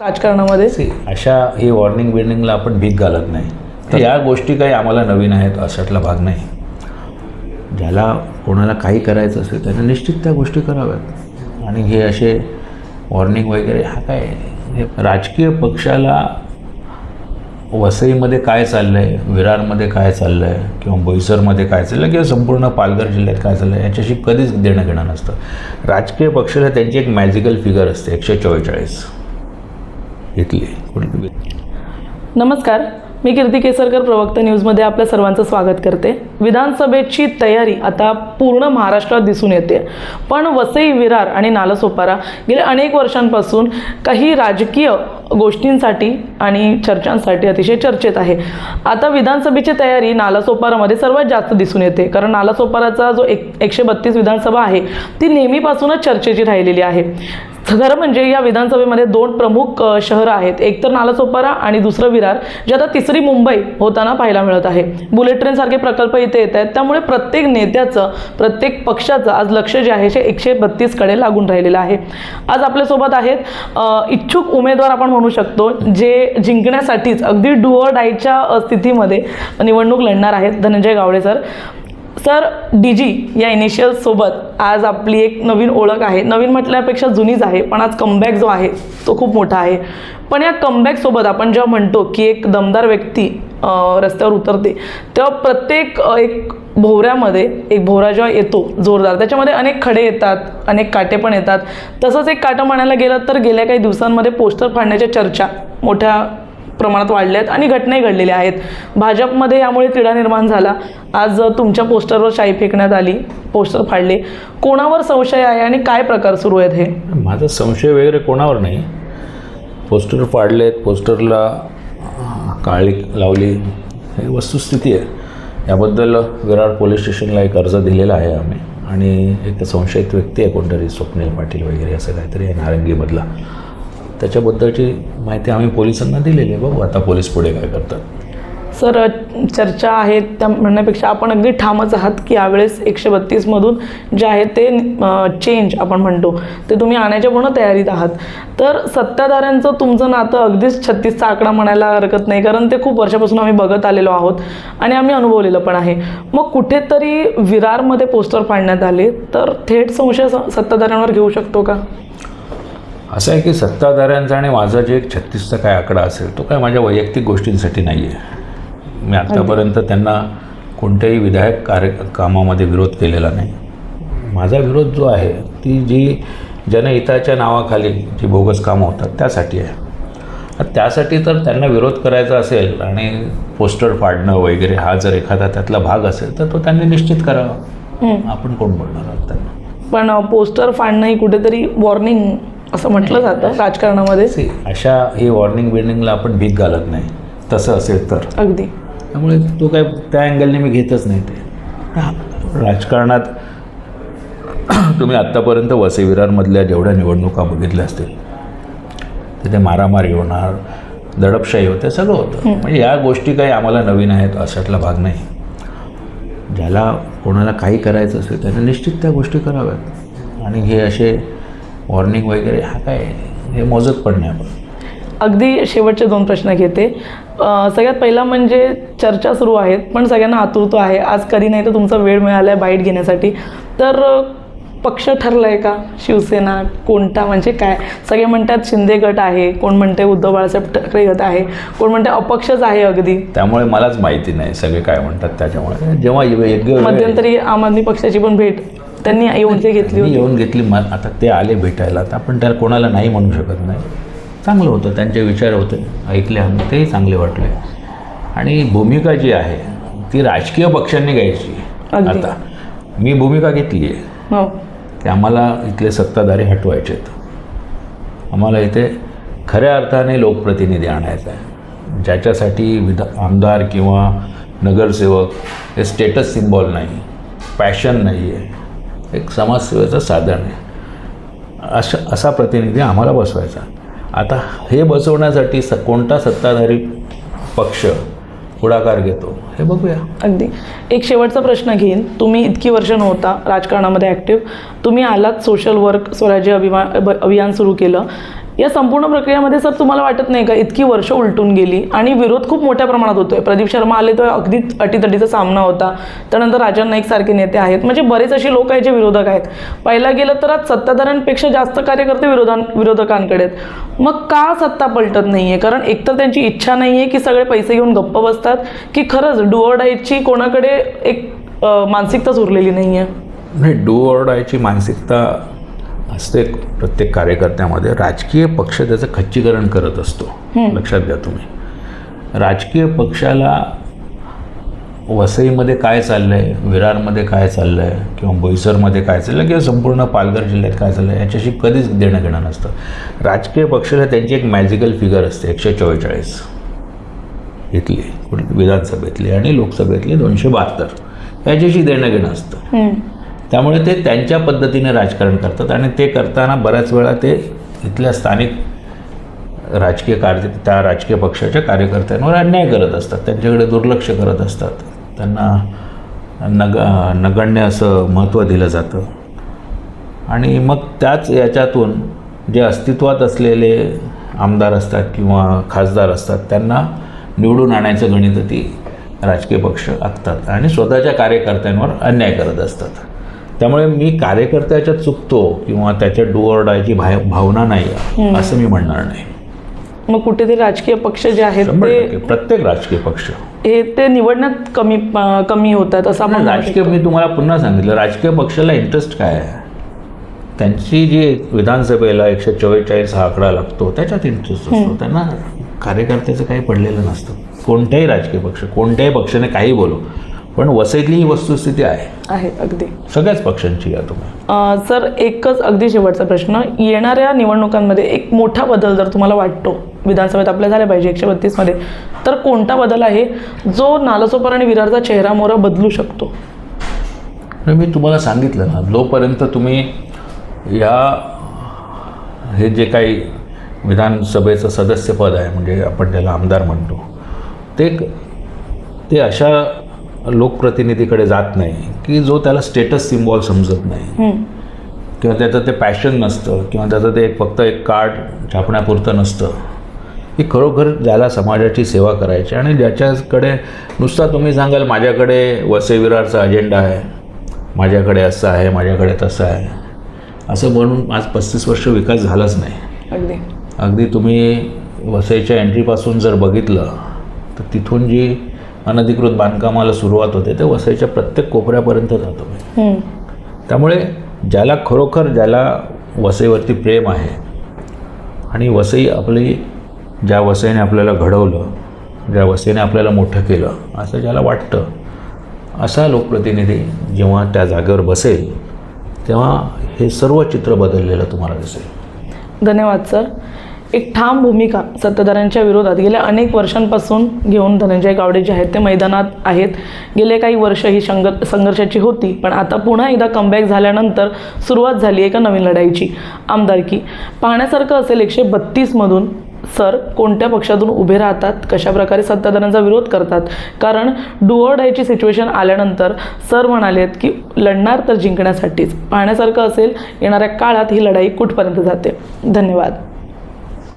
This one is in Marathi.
राजकारणामध्ये अशा ही वॉर्निंग बिर्निंगला आपण भीक घालत नाही. तर या गोष्टी काही आम्हाला नवीन आहेत अशातला भाग नाही. ज्याला कोणाला काही करायचं असेल त्याने निश्चित त्या गोष्टी कराव्यात. आणि हे असे वॉर्निंग वगैरे हा काय? राजकीय पक्षाला वसईमध्ये काय चाललं आहे विरारमध्ये काय चाललं आहे किंवा बोईसरमध्ये काय चाललं आहे किंवा संपूर्ण पालघर जिल्ह्यात काय चाललं आहे याच्याशी कधीच देणं घेणं नसतं. राजकीय पक्षाला त्यांची एक मॅजिकल फिगर असते एकशे चव्वेचाळीस. इटली. नमस्कार. मी कीर्ती केसरकर प्रवक्ता न्यूजमध्ये आपल्या सर्वांचं स्वागत करते. विधानसभेची तयारी आता पूर्ण महाराष्ट्रात दिसून येते. पण वसई विरार आणि नालासोपारा गेल्या अनेक वर्षांपासून काही राजकीय गोष्टींसाठी आणि चर्चांसाठी अतिशय चर्चेत आहे. आता विधानसभेची तयारी नालासोपारामध्ये सर्वात जास्त दिसून येते. कारण नालासोपाराचा जो एक एकशे बत्तीस विधानसभा आहे ती नेहमीपासूनच चर्चेची राहिलेली आहे. खरं म्हणजे या विधानसभेमध्ये दोन प्रमुख शहरं आहेत. एक तर नालासोपारा आणि दुसरं विरार जे आता तिसरी मुंबई होताना पाहायला मिळत आहे. बुलेट ट्रेनसारखे प्रकल्प इथे येत आहेत. त्यामुळे प्रत्येक नेत्याचं प्रत्येक पक्षाचं आज लक्ष जे आहे ते एकशे बत्तीसकडे लागून राहिलेलं आहे. आज आपल्यासोबत आहेत इच्छुक उमेदवार आपण म्हणू शकतो जे जिंकण्यासाठीच अगदी डुअर डायच्या स्थितीमध्ये निवडणूक लढणार आहेत. Dhananjay Gawade sir. Sir D G या इनिशियल्ससोबत आज आपली एक नवीन ओळख आहे. नवीन म्हटल्यापेक्षा जुनीच आहे पण आज कमबॅक जो आहे तो खूप मोठा आहे. पण या कमबॅकसोबत आपण जेव्हा म्हणतो की एक दमदार व्यक्ती रस्त्यावर उतरते तेव्हा प्रत्येक एक भोवऱ्यामध्ये एक भोवरा जेव्हा येतो जोरदार त्याच्यामध्ये अनेक खडे येतात अनेक काटे पण येतात. तसंच एक काटं म्हणायला गेलं तर गेल्या काही दिवसांमध्ये पोस्टर फाडण्याच्या चर्चा मोठ्या प्रमाणात वाढल्या आहेत आणि घटनाही घडलेल्या आहेत. भाजपमध्ये यामुळे तिढा निर्माण झाला. आज तुमच्या पोस्टरवर शाई फेकण्यात आली. पोस्टर फाडले. कोणावर संशय आहे आणि काय प्रकार सुरू आहेत हे? माझा संशय वगैरे कोणावर नाही. पोस्टर फाडलेत. पोस्टरला काळी लावली. ही वस्तुस्थिती आहे. याबद्दल विरार पोलीस स्टेशनला एक अर्ज दिलेला आहे आम्ही. आणि एक संशयित व्यक्ती आहे कोणतरी स्वप्नील पाटील वगैरे असं काहीतरी आहे नारंगीमधला. त्याच्याबद्दलची माहिती आम्ही पोलिसांना दिलेली आहे. बघू आता पोलीस पुढे काय करतात. सर चर्चा आहेत त्या म्हणण्यापेक्षा आपण अगदी ठामच आहात की यावेळेस एकशे बत्तीसमधून जे आहे ते चेंज आपण म्हणतो. ते तुम्ही आणायच्या पूर्ण तयारीत आहात. तर सत्ताधाऱ्यांचं तुमचं नातं अगदीच छत्तीसचा आकडा म्हणायला हरकत नाही कारण ते खूप वर्षापासून आम्ही बघत आलेलो आहोत आणि आम्ही अनुभवलेलं पण आहे. मग कुठेतरी विरारमध्ये पोस्टर पाडण्यात आले तर थेट संशय स- सत्ताधाऱ्यांवर घेऊ शकतो का? असं आहे की सत्ताधाऱ्यांचा आणि माझा जे एक छत्तीसचा काय आकडा असेल तो काय माझ्या वैयक्तिक गोष्टींसाठी नाही आहे मी आत्तापर्यंत त्यांना कोणत्याही विधायक कार्य कामामध्ये विरोध केलेला नाही. माझा विरोध जो आहे ती जी जनहिताच्या नावाखाली जी बोगस कामं होतात त्यासाठी आहे. त्यासाठी तर त्यांना विरोध करायचा असेल आणि पोस्टर फाडणं वगैरे हा जर एखादा त्यातला भाग असेल तर तो त्यांनी निश्चित करावा. आपण कोण बोलणार आहोत त्यांना? पण पोस्टर फाडणं ही कुठेतरी वॉर्निंग असं म्हटलं जातं राजकारणामध्ये. अशा ही वॉर्निंग बिर्निंगला आपण भीक घालत नाही. तसं असेल तर. अगदी. त्यामुळे तो काय त्या अँगलने मी घेतच नाही ते. राजकारणात तुम्ही आत्तापर्यंत वसई विरारमधल्या जेवढ्या निवडणुका बघितल्या असतील तिथे मारामारी होणार दडपशाही होते सगळं होतं. म्हणजे या गोष्टी काही आम्हाला नवीन आहेत अशातला भाग नाही. ज्याला कोणाला काही करायचं असेल त्याने निश्चित त्या गोष्टी कराव्यात. आणि हे असे वॉर्निंग वगैरे हा काय हे मोजत पण नाही आपण. अगदी शेवटचे दोन प्रश्न घेते. सगळ्यात पहिला म्हणजे चर्चा सुरू आहेत पण सगळ्यांना आतुरता आहे. आज कधी नाही तर तुमचा वेळ मिळाला आहे बाईट घेण्यासाठी. तर पक्ष ठरला आहे का? शिवसेना कोणता म्हणजे काय? सगळे म्हणतात शिंदे गट आहे कोण म्हणते उद्धव बाळासाहेब ठाकरे गट आहे कोण म्हणते अपक्षच आहे अगदी. त्यामुळे मलाच माहिती नाही सगळे काय म्हणतात त्याच्यामुळे. जेव्हा मध्यंतरी आम आदमी पक्षाची पण भेट. त्यांनी येऊन ते घेतली होती. येऊन घेतली म आता ते आले भेटायला. तर आपण त्याला कोणाला नाही म्हणू शकत नाही. चांगलं होतं त्यांचे विचार होते. ऐकले आम्ही तेही चांगले वाटले. आणि भूमिका जी आहे ती राजकीय पक्षांनी घ्यायची. आता मी भूमिका घेतली आहे हो. की आम्हाला इथले सत्ताधारी हटवायचे आहेत. आम्हाला इथे खऱ्या अर्थाने लोकप्रतिनिधी आणायचा आहे. ज्याच्यासाठी विधा आमदार किंवा नगरसेवक हे स्टेटस सिम्बॉल नाही. पॅशन नाही आहे एक समाजसेवेचं साधन आहे. अशा असा प्रतिनिधी आम्हाला बसवायचा. आता हे बसवण्यासाठी स कोणता सत्ताधारी पक्ष पुढाकार घेतो हे बघूया. अगदी. एक शेवटचा प्रश्न घेईन. तुम्ही इतकी वर्ष नव्हता राजकारणामध्ये ॲक्टिव्ह तुम्ही आलात सोशल वर्क स्वराज्य अभिमा अभियान सुरू केलं. या संपूर्ण प्रक्रियेमध्ये सर तुम्हाला वाटत नाही का इतकी वर्ष उलटून गेली? आणि विरोध खूप मोठ्या प्रमाणात होतोय. प्रदीप शर्मा आले तर अगदी अटीतटीचा सामना होता. त्यानंतर राजन नाईक सारखे नेते आहेत. म्हणजे बरेच असे लोक आहेत जे विरोधक आहेत. पाहिला गेलं तर आज सत्ताधाऱ्यांपेक्षा जास्त कार्यकर्ते विरोधां विरोधकांकडे आहेत. मग का सत्ता पलटत नाही आहे कारण एकतर त्यांची इच्छा नाही आहे की सगळे पैसे घेऊन गप्प बसतात की खरंच डुअर्डायची कोणाकडे एक मानसिकताच उरलेली नाही आहे नाही डू ऑर डायची मानसिकता असते. प्रत्येक कार्यकर्त्यामध्ये राजकीय पक्ष त्याचं खच्चीकरण करत असतो. लक्षात घ्या तुम्ही. राजकीय पक्षाला वसईमध्ये काय चाललं आहे विरारमध्ये काय चाललं आहे किंवा बोईसरमध्ये काय चाललं आहे किंवा संपूर्ण पालघर जिल्ह्यात काय चाललं आहे याच्याशी कधीच देणं घेणं नसतं. राजकीय पक्षाला त्यांची एक मॅजिकल फिगर असते एकशे चव्वेचाळीस. इथली विधानसभेतली आणि लोकसभेतली दोनशे बहात्तर. याच्याशी देणं घेणं असतं. त्यामुळे ते त्यांच्या पद्धतीने राजकारण करतात आणि ते करताना बऱ्याच वेळा ते इथल्या स्थानिक राजकीय कार्य त्या राजकीय पक्षाच्या कार्यकर्त्यांवर अन्याय करत असतात. त्यांच्याकडे दुर्लक्ष करत असतात. त्यांना नग नगण्य असं महत्त्व दिलं जातं. आणि मग त्याच याच्यातून जे अस्तित्वात असलेले आमदार असतात किंवा खासदार असतात त्यांना निवडून आणायचं गणित ती राजकीय पक्ष आखतात आणि स्वतःच्या कार्यकर्त्यांवर अन्याय करत असतात. त्यामुळे मी कार्यकर्त्याच्या चुकतो किंवा त्याच्या डुअरडायची भाय भावना नाही असं मी म्हणणार नाही. मग कुठेतरी राजकीय पक्ष जे आहेत ते प्रत्येक राजकीय पक्ष. हे ते निवडण्यात कमी कमी होतात असं आपण राजकीय मी तुम्हाला पुन्हा सांगितलं राजकीय पक्षाला इंटरेस्ट काय आहे? त्यांची जी विधानसभेला एकशे चव्वेचाळीस हा आकडा लागतो त्याच्यात इंटरेस्ट असतो. त्यांना कार्यकर्त्याचं काही पडलेलं नसतं. कोणत्याही राजकीय पक्ष कोणत्याही पक्षाने काही बोलो. पण वसईतली ही वस्तुस्थिती आहे. आहे अगदी. सगळ्याच पक्षांची या तुम्ही. सर एकच अगदी शेवटचा प्रश्न. येणाऱ्या निवडणुकांमध्ये एक मोठा बदल जर तुम्हाला वाटतो विधानसभेत आपल्या झाल्या पाहिजे एकशे बत्तीसमध्ये तर कोणता बदल आहे जो नालसोपार आणि विरारचा चेहरा मोहरा बदलू शकतो? मी तुम्हाला सांगितलं ना जोपर्यंत तुम्ही या हे जे काही विधानसभेचं सदस्यपद आहे म्हणजे आपण त्याला आमदार म्हणतो ते ते अशा लोकप्रतिनिधीकडे जात नाही की जो त्याला स्टेटस सिम्बॉल समजत नाही. किंवा त्याचं ते पॅशन नसतं किंवा त्याचं ते एक फक्त एक कार्ड छापण्यापुरतं नसतं. ही खरोखर ज्याला समाजाची सेवा करायची आणि ज्याच्याकडे नुसता तुम्ही सांगाल माझ्याकडे वसई विरारचा अजेंडा आहे माझ्याकडे असं आहे माझ्याकडे तसं आहे. असं म्हणून आज पस्तीस वर्ष विकास झालाच नाही. अगदी. अगदी तुम्ही वसईच्या एंट्रीपासून जर बघितलं तर तिथून जी अनधिकृत बांधकामाला सुरुवात होते ते वसईच्या प्रत्येक कोपऱ्यापर्यंत जातो मी. त्यामुळे ज्याला खरोखर ज्याला वसईवरती प्रेम आहे आणि वसई आपली ज्या वसईने आपल्याला घडवलं ज्या वसईने आपल्याला मोठं केलं असं ज्याला वाटतं असा लोकप्रतिनिधी जेव्हा त्या जागेवर बसेल तेव्हा हे सर्व चित्र बदललेलं तुम्हाला दिसेल. धन्यवाद सर. एक ठाम भूमिका सत्ताधाऱ्यांच्या विरोधात गेल्या अनेक वर्षांपासून घेऊन धनंजय गावडे जे आहेत ते मैदानात आहेत. गेले काही वर्ष ही संघ संघर्षाची होती पण आता पुन्हा एकदा कमबॅक झाल्यानंतर सुरुवात झाली एका नवीन लढाईची. आमदारकी पाहण्यासारखं असेल एकशे बत्तीसमधून सर कोणत्या पक्षातून उभे राहतात कशाप्रकारे सत्ताधाऱ्यांचा विरोध करतात? कारण डुओडायची सिच्युएशन आल्यानंतर सर म्हणालेत की लढणार तर जिंकण्यासाठीच. पाहण्यासारखं असेल येणाऱ्या काळात ही लढाई कुठपर्यंत जाते? धन्यवाद.